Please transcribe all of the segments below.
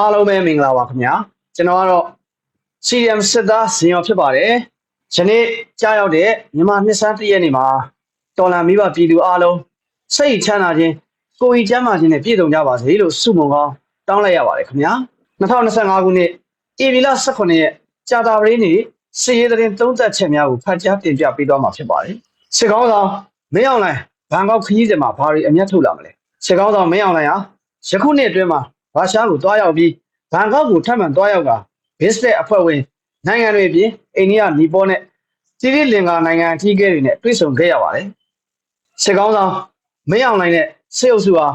အားလုံးပဲမင်္ဂလာပါခင်ဗျာကျွန်တော်ကတော့ CRM စစ်သားဇင်ရောဖြစ်ပါတယ်ယနေ့ကြားရောက်တဲ့မြန်မာနှစ်ဆန်းတရက်နေ့မှာတော်လန်မိဘပြည်သူအားလုံးစိတ်ချမ်းသာခြင်းကိုယ်ဤကျမ်းမာခြင်းနဲ့ပြည့်စုံကြပါစေလို့ဆုမွန်ကောင်းတောင်းလိုက်ရပါတယ်ခင်ဗျာ2025ခုနှစ်ဧပြီလ18ရက်ကြာတာပတေးနေ့စီရေးသတင်းသုံးသက်ချက်များကိုဖတ်ကြားတင်ပြပေးသွားမှာဖြစ်ပါတယ်စစ်ကောင်းဆောင်မင်းအောင်လှိုင်ဘန်ကောက်ခရီးစဉ်မှာဘာတွေအမျက်ထုတ်လာမလဲစစ်ကောင်းဆောင်မင်းအောင်လှိုင်ဟာယခုနှစ်အတွင်းမှာ ရုရှားကိုတွားရောက်ပြီးဘန်ကောက်ကိုထပ်မံတွားရောက်ကဘစ်စတက်အဖွဲ့ဝင်နိုင်ငံတွေအပြင်အိန္ဒိယနီပေါနဲ့သီရိလင်္ကာနိုင်ငံအကြီးအကဲတွေနဲ့တွေ့ဆုံခဲ့ရပါတယ်စစ်ကောင်းဆောင်မင်းအောင်လှိုင်နဲ့စစ်အုပ်စုဟာ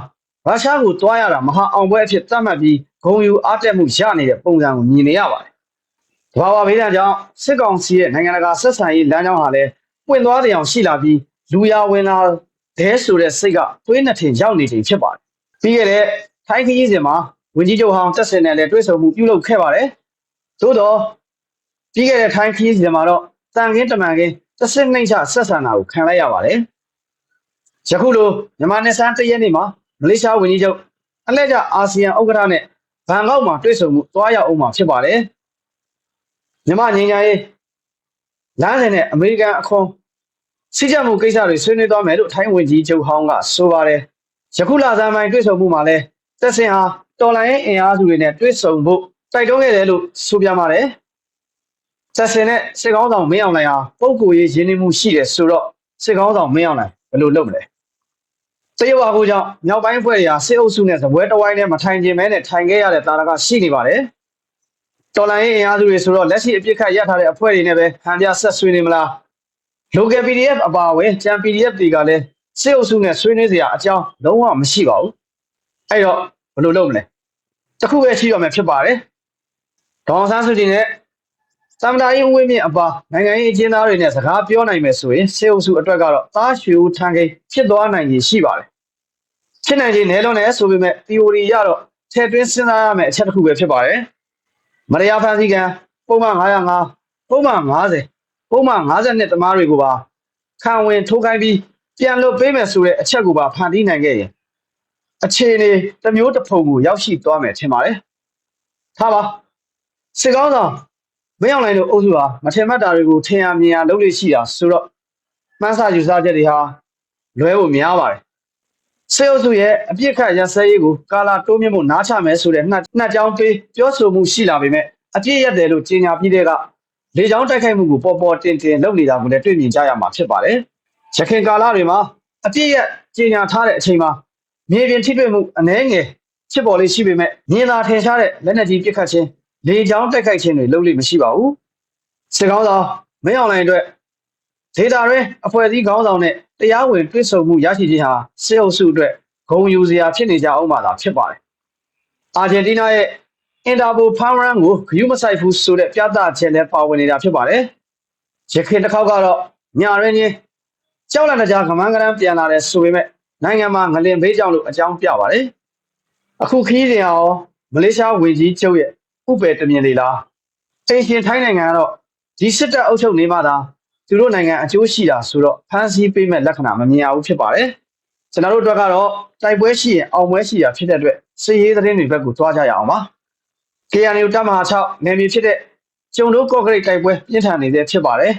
ရုရှားကိုတွားရတာမဟာအောင်ပွဲအဖြစ်သတ်မှတ်ပြီးဂုံယူအားတက်မှုရနေတဲ့ပုံစံကိုမြင်နေရပါတယ်။ဘာဝဘေးဒဏ်ကြောင့်စစ်ကောင်စီရဲ့နိုင်ငံတကာဆက်ဆံရေးလမ်းကြောင်းဟာလည်းပွင့်သွားတဲ့အောင်ရှိလာပြီးလူရဝင်လာတဲ့ဆိုတဲ့စိတ်ကသွေးနှစ်ထင်ရောက်နေချိန်ဖြစ်ပါတယ်။ပြီးခဲ့တဲ့ ထိုင်းခရီးစဉ်မှာဝင်းကြီးချုပ်ဟောင်းတက်စင်နဲ့လည်းတွေ့ဆုံမှုပြုလုပ်ခဲ့ပါတယ်။သို့တော့ပြီးခဲ့တဲ့ထိုင်းခရီးစဉ်မှာတော့တန်ခင်းတမန်ခင်းတစ်စစ်နှိမ့်ချဆက်ဆံတာကိုခံလိုက်ရပါတယ်။ယခုလိုမြန်မာနယ်စပ်တရက်နေ့မှာမလေးရှားဝန်ကြီးချုပ်အလှည့်ကျအာဆီယံဥက္ကဋ္ဌနဲ့ဘန်ကောက်မှာတွေ့ဆုံမှုသွားရောက်အောင်မှာဖြစ်ပါတယ်။မြန်မာငြိမ်းချမ်းရေးလမ်းစဉ်နဲ့အမေရိကန်အခွန်စီးကြမှုကိစ္စတွေဆွေးနွေးသွားမယ်လို့ထိုင်းဝန်ကြီးချုပ်ဟောင်းကဆိုပါတယ်။ယခုလဆန်းပိုင်းတွေ့ဆုံမှုမှာလည်း တက်စင်ဟာတော်လိုင်းရဲ့အင်အားစုတွေနဲ့တွေ့ဆုံဖို့တိုက်တွန်းခဲ့တယ်လို့ဆိုပြပါတယ်။တက်စင်နဲ့စစ်ကောင်းဆောင်မင်းအောင်လှိုင်ဟာပုံကိုရေးရင်းနှီးမှုရှိတယ်ဆိုတော့စစ်ကောင်းဆောင်မင်းအောင်လှိုင်ဘယ်လိုလုပ်မလဲ။တရုတ်အကူကြောင့်မြောက်ပိုင်းဖွဲ့ရာစစ်အုပ်စုနဲ့ဇပွဲတဝိုင်းနဲ့မထိုင်ခြင်းမဲနဲ့ထိုင်ခဲ့ရတဲ့တာရကရှိနေပါတယ်။တော်လိုင်းရဲ့အင်အားစုတွေဆိုတော့လက်ရှိအပြစ်ခတ်ရထားတဲ့အဖွဲ့တွေနဲ့ပဲဟန်ပြဆက်ဆွေးနေမလား။ local PDF အပါအဝင်ကျန် PDF တွေကလည်းစစ်အုပ်စုနဲ့ဆွေးနွေးစရာအကြောင်းလုံးဝမရှိပါဘူး။ အဲ့တော့ဘယ်လိုလုပ်မလဲ။တစ်ခုပဲရှိရမယ်ဖြစ်ပါတယ်။ဒေါအောင်ဆန်းစုကြည်နဲ့သမ္မတကြီးဦးဝင်းမြင့်အပါနိုင်ငံရေးအကျဉ်းသားတွေနဲ့စကားပြောနိုင်မယ်ဆိုရင်စစ်အုပ်စုအတွက်ကတော့သားရွှေဦးထန်းကိန်းဖြစ်သွားနိုင်ကြီးရှိပါတယ်။ဖြစ်နိုင်ကြီးနဲလုံးနဲ့ဆိုပေမဲ့ theory ရတော့ထည့်သွင်းစဉ်းစားရမယ့်အချက်တစ်ခုပဲဖြစ်ပါတယ်။မရယာဖန်စီကံပုံမှန်905ပုံမှန်90ပုံမှန်52တမားတွေကိုပါခံဝင်ထိုးခိုင်းပြီးပြန်လွတ်ပေးမယ်ဆိုတဲ့အချက်ကိုပါဖန်တီးနိုင်ခဲ့ရင် အခြေအနေတစ်မျိုးတစ်ဖုံကိုရောက်ရှိသွားမယ်ထင်ပါတယ်။ထားပါစစ်ကောင်းဆောင်မင်းအောင်လိုင်းတို့အုပ်စုဟာမထင်မှတ်တာတွေကိုထင်ရမြင်ရလုပ်လို့ရှိတာဆိုတော့မှန်းဆယူဆချက်တွေဟာလွဲဖို့များပါတယ်။စစ်အုပ်စုရဲ့အပြစ်ခတ်ရစဲရေးကိုကာလာတိုးမြင့်မှုနားချမယ်ဆိုတဲ့နှက်နှက်ကြောင်းပေးပြောဆိုမှုရှိလာပေမဲ့အပြစ်ရက်တယ်လို့ကြေညာပြီးတဲ့ကလေကြောင်းတိုက်ခိုက်မှုကိုပေါ်ပေါ်တင်တင်လုပ်နေတာကိုလည်းတွေ့မြင်ကြရမှာဖြစ်ပါတယ်။ရခိုင်ကာလတွေမှာအပြစ်ရက်ကြေညာထားတဲ့အချိန်မှာ မြေပြင်ထိတွေ့မှုအနှဲငယ်ဖြစ်ပေါ်လေးရှိပေမဲ့မြင်သာထင်ရှားတဲ့လက်နက်ကြီးပစ်ခတ်ခြင်းလေကြောင်းတိုက်ခိုက်ခြင်းတွေလုပ်လို့မရှိပါဘူးစစ်ကောင်းဆောင်မင်းအောင်လှိုင်အတွက်ဒေတာရင်းအဖွဲ့အစည်းခေါင်းဆောင်နဲ့တရားဝင်တွေ့ဆုံမှုရရှိခြင်းဟာစစ်အုပ်စုအတွက်ဂုဏ်ယူစရာဖြစ်နေကြအောင်ပါလားဖြစ်ပါတယ်အာဂျင်တီးနားရဲ့အင်တာပိုဖမ်းရန်ကိုဂယူးမဆိုင်ဘူးဆိုတဲ့ပြသချက်လည်းပါဝင်နေတာဖြစ်ပါတယ်ရခိုင်တစ်ခေါက်ကတော့ညာရင်းချင်းကြောက်လန့်တကြားကမန်းကရန်ပြန်လာတယ်ဆိုပေမဲ့ နိုင်ငံမှာငလင်ဘေးကြောင့်လို့အကြောင်းပြပါတယ်အခုခီးစဉ်ရောမလေးရှားဝန်ကြီးချုပ်ရဲ့ဥပယ်တမြင်လေလားအိမ်ရှင်ထိုင်းနိုင်ငံကတော့ဒီစစ်တပ်အုပ်ချုပ်နေမှသာသူတို့နိုင်ငံအကျိုးရှိတာဆိုတော့ဖန်ဆီးပေးမဲ့လက္ခဏာမမြင်ရဘူးဖြစ်ပါတယ်ကျွန်တော်တို့အတွက်ကတော့တိုက်ပွဲရှိရင်အောင်ပွဲရှိတာဖြစ်တဲ့အတွက်စီရေးသတင်းတွေဘက်ကိုသွားကြရအောင်ပါ KNU တပ်မဟာ6နယ်မြေဖြစ်တဲ့ကျုံတို့ကော့ဂရိတ်တိုက်ပွဲပြင်းထန်နေတဲ့ဖြစ်ပါတယ်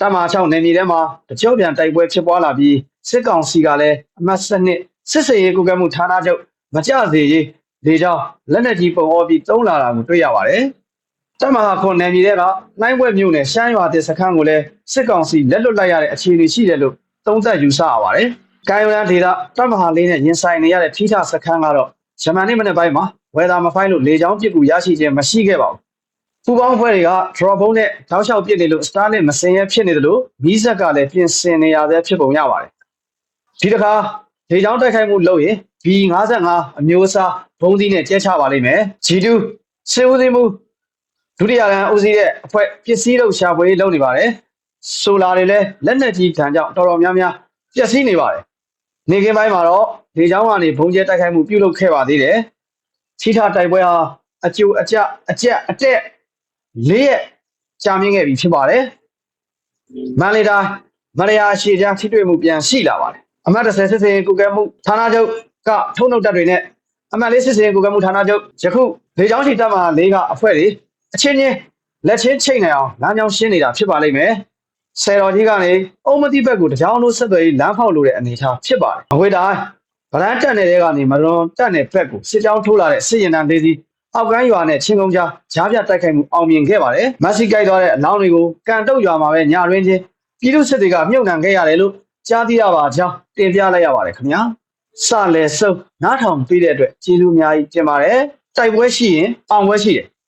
တပ်မဟာ6နယ်မြေထဲမှာတကြော့ပြန်တိုက်ပွဲဖြစ်ပွားလာပြီးစစ်ကောင်စီကလည်းအမှတ်စနစ်စစ်စင်ရေးကုကမှုဌာနချုပ်မကြစေရေးလေကြောင်းလက်နက်ကြီးပုံအောပြီးတုံးလာတာကိုတွေ့ရပါတယ်။တပ်မဟာခွန်နယ်မြေတွေကလိုင်းဘွဲ့မြို့နယ်ရှမ်းရွာတဲ့စခန်းကိုလည်းစစ်ကောင်စီလက်လွတ်လိုက်ရတဲ့အခြေအနေရှိတယ်လို့သုံးသပ်ယူဆရပါတယ်။ကိုင်ရန်ဒေတာတပ်မဟာလေးနဲ့ရင်ဆိုင်နေရတဲ့ထိထစခန်းကတော့ဂျမန်နေ့မနေ့ပိုင်းမှာဝယ်သာမဖိုင်းလို့လေကြောင်းပစ်ကူရရှိခြင်းမရှိခဲ့ပါဘူး။ ပူပေါင်းဖွဲ့တွေက drop ဘုံနဲ့ထောက်လျှောက်ပစ်နေလို့ Starlink မစင်ရဖြစ်နေတယ်လို့မီးဆက်ကလည်းပြင်ဆင်နေရသေးဖြစ်ပုံရပါတယ်။ဒီတစ်ခါလေကြောင်းတိုက်ခိုက်မှုလုပ်ရင် B55 အမျိုးအစားဘုံသီးနဲ့ကျဲချပါလိမ့်မယ် G2 စေဦးစီးမှုဒုတိယရန်ဦးစီးတဲ့အဖွဲ့ပစ္စည်းတို့ရှာဖွေလုပ်နေပါတယ်ဆိုလာတွေလည်းလက်နက်ကြီးခံကြောင့်တော်တော်များများပျက်စီးနေပါတယ်နေကင်းပိုင်းမှာတော့လေချောင်းကနေဘုံကျဲတိုက်ခိုက်မှုပြုလုပ်ခဲ့ပါသေးတယ်ချီထတိုက်ပွဲဟာအကျိုးအကျအကျက်အတက် လေးရက်ကြာမြင့်ခဲ့ပြီဖြစ်ပါတယ်မန်လေးတာမရယာရှေချမ်းထိတွေ့မှုပြန်ရှိလာပါတယ်အမှတ်30စစ်စင်ကုကဲမှုဌာနချုပ်ကထုံနှုတ်တပ်တွေနဲ့အမှန်လေးစစ်စင်ကိုကမှုဌာနချုပ်ယခုလေချောင်းချီတက်မှာလေးကအဖွဲ့တွေအချင်းချင်းလက်ချင်းချိတ်နေအောင်လမ်းကြောင်းရှင်းနေတာဖြစ်ပါလိမ့်မယ်ဆယ်တော်ကြီးကနေအုံမတိဘက်ကိုတကြောင်လို့ဆက်သွယ်ရေးလမ်းဖောက်လို့တဲ့အနေအထားဖြစ်ပါတယ်အဝေးတိုင်းဗလန်းတက်နေတဲ့ကနေမရွန်တက်တဲ့ဘက်ကိုစစ်ကြောင်းထိုးလာတဲ့စစ်ရင်တန်းလေးစီ အောက်ကန်းရွာနဲ့ချင်းကုန်းကြားကြားပြတိုက်ခိုက်မှုအောင်မြင်ခဲ့ပါတယ်မက်ဆီကိုက်သွားတဲ့အလောင်းတွေကိုကန်တုတ်ရွာမှာပဲညရင်းချင်းပြည်သူစစ်တွေကမြုပ်နှံခဲ့ရတယ်လို့ကြားသိရပါကြောင်းတင်ပြလိုက်ရပါတယ်ခင်ဗျာစလဲစုံနားထောင်ပြီးတဲ့အတွက်ကျေးဇူးအများကြီးတင်ပါတယ်တိုက်ပွဲရှိရင်အောင်ပွဲရှိတယ်